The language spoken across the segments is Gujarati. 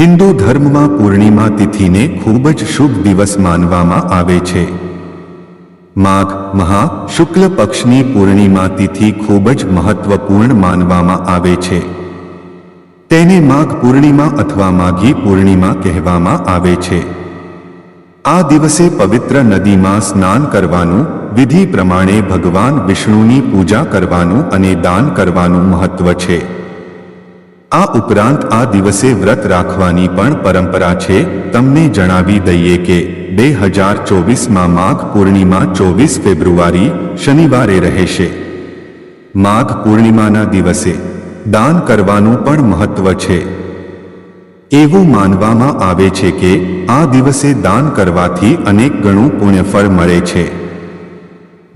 હિન્દુ ધર્મમાં પૂર્ણિમા તિથિને ખૂબ જ શુભ દિવસ માનવામાં આવે છે. માઘ, મહા, શુક્લ પક્ષની પૂર્ણિમા તિથિ ખૂબ જ મહત્વપૂર્ણ માનવામાં આવે છે. તેને માઘ પૂર્ણિમા અથવા માઘી પૂર્ણિમા કહેવામાં આવે છે. આ દિવસે પવિત્ર નદીમાં સ્નાન કરવાનું, વિધિ પ્રમાણે ભગવાન વિષ્ણુની પૂજા કરવાનું અને દાન કરવાનું મહત્વ છે. આ ઉપરાંત આ દિવસે વ્રત રાખવાની પણ પરંપરા છે. તમને જણાવી દઈએ કે બે હજાર ચોવીસમાં માઘ પૂર્ણિમા ચોવીસ ફેબ્રુઆરી શનિવારે રહેશે. માઘ પૂર્ણિમાના દિવસે દાન કરવાનું પણ મહત્વ છે. એવું માનવામાં આવે છે કે આ દિવસે દાન કરવાથી અનેક ગણું પુણ્યફળ મળે છે.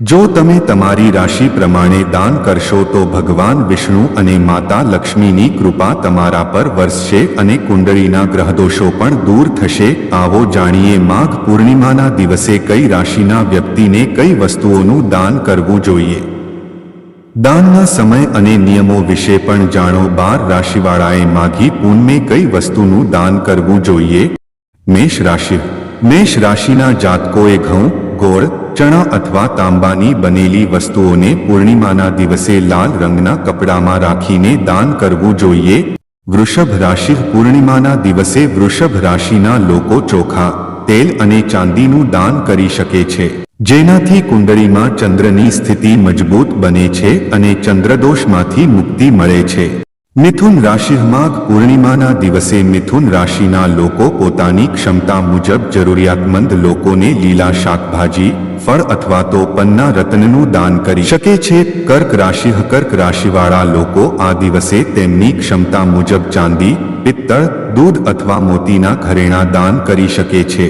જો તમે તમારી રાશિ પ્રમાણે દાન કરશો તો ભગવાન વિષ્ણુ અને માતા લક્ષ્મીની કૃપા તમારા પર વરસશે અને કુંડળીના ગ્રહદોષો પણ દૂર થશે. આવો જાણીએ માઘ પૂર્ણિમાના દિવસે કઈ રાશિના વ્યક્તિને કઈ વસ્તુઓનું દાન કરવું જોઈએ? દાનના સમય અને નિયમો વિશે પણ જાણો. બાર રાશિવાળાએ માઘી પૂનમે કઈ વસ્તુનું દાન કરવું જોઈએ? મેષ રાશિ. મેષ રાશિના જાતકોએ ઘઉં, ગોળ ચણા અથવા તાંબાની બનેલી વસ્તુઓને પૂર્ણિમાના દિવસે લાલ રંગના કપડામાં રાખીને દાન કરવું જોઈએ. વૃષભ રાશિ પૂર્ણિમાના દિવસે વૃષભ રાશિના લોકો ચોખા, તેલ અને ચાંદીનું દાન કરી શકે છે. જેનાથી કુંડળીમાં ચંદ્રની સ્થિતિ મજબૂત બને છે અને ચંદ્રદોષમાંથી મુક્તિ મળે છે. મિથુન રાશિ માઘ પૂર્ણિમાના દિવસે મિથુન રાશિના લોકો પોતાની ક્ષમતા મુજબ જરૂરિયાતમંદ લોકોને લીલા શાકભાજી ફળ અથવા તો પન્ના રત્નનું દાન કરી શકે છે. કર્ક રાશિ કર્ક રાશિવાળા લોકો આ દિવસે તેમની ક્ષમતા મુજબ ચાંદી, પિત્તળ, દૂધ અથવા મોતીના ઘરેણા દાન કરી શકે છે.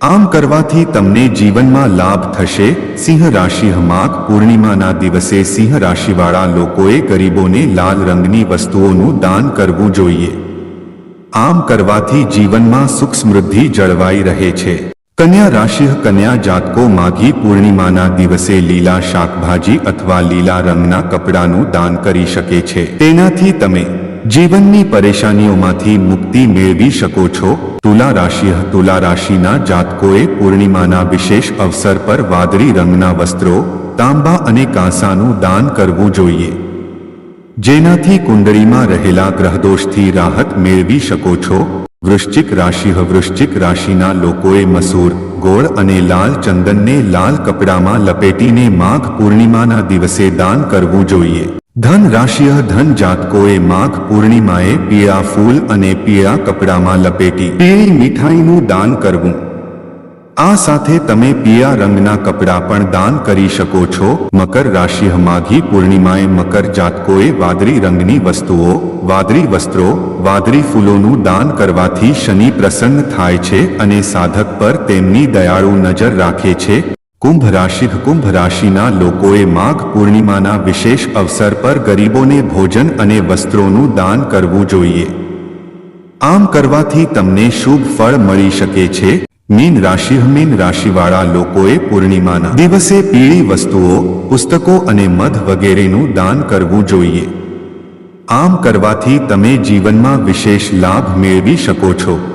આમ કરવાથી તમને જીવનમાં લાભ થશે. સિંહ રાશિ હમાક પૂર્ણિમાના દિવસે સિંહ રાશિવાળા લોકોએ ગરીબોને લાલ રંગની વસ્તુઓનું દાન કરવું જોઈએ. આમ કરવાથી જીવનમાં સુખ સમૃદ્ધિ જળવાઈ રહે છે. કન્યા રાશિ કન્યા જાતકો માઘી પૂર્ણિમાના દિવસે લીલા શાકભાજી અથવા લીલા રંગના કપડાનું દાન કરી શકે છે. તેનાથી તમે જીવનની પરેશાનીઓમાંથી મુક્તિ મેળવી શકો છો. તુલા રાશિ તુલા રાશિના જાતકોએ પૂર્ણિમાના વિશેષ અવસર પર વાદળી રંગના વસ્ત્રો, તાંબા અને કાંસાનું દાન કરવું જોઈએ. જેનાથી કુંડળીમાં રહેલા ગ્રહદોષથી રાહત મેળવી શકો છો. વૃશ્ચિક રાશિ વૃશ્ચિક રાશિના લોકોએ મસૂર, ગોળ અને લાલ ચંદનને લાલ કપડામાં લપેટીને માઘ પૂર્ણિમાના દિવસે દાન કરવું જોઈએ. ધન રાશિય ધન જાતકોએ માઘ પૂર્ણિમાએ પીળા ફૂલ અને પીળા કપડામાં લપેટી. પીળી મીઠાઈનું દાન કરવું. આ સાથે તમે પીળા રંગના કપડાં પણ દાન કરી શકો છો. મકર રાશિ માઘી પૂર્ણિમાએ મકર જાતકોએ વાદળી રંગની વસ્તુઓ, વાદળી વસ્ત્રો, વાદળી ફૂલોનું દાન કરવાથી શનિ પ્રસન્ન થાય છે અને સાધક પર તેમની દયાળુ નજર રાખે છે. કુંભ રાશિ કુંભ રાશિના લોકોએ માઘ પૂર્ણિમાના વિશેષ અવસર પર ગરીબોને ભોજન અને વસ્ત્રોનું દાન કરવું જોઈએ. આમ કરવાથી તમને શુભ ફળ મળી શકે છે. મીન રાશિ મીન રાશિવાળા લોકોએ પૂર્ણિમાના દિવસે પીળી વસ્તુઓ, પુસ્તકો અને મધ વગેરેનું દાન કરવું જોઈએ. આમ કરવાથી તમે જીવનમાં વિશેષ લાભ મેળવી શકો છો.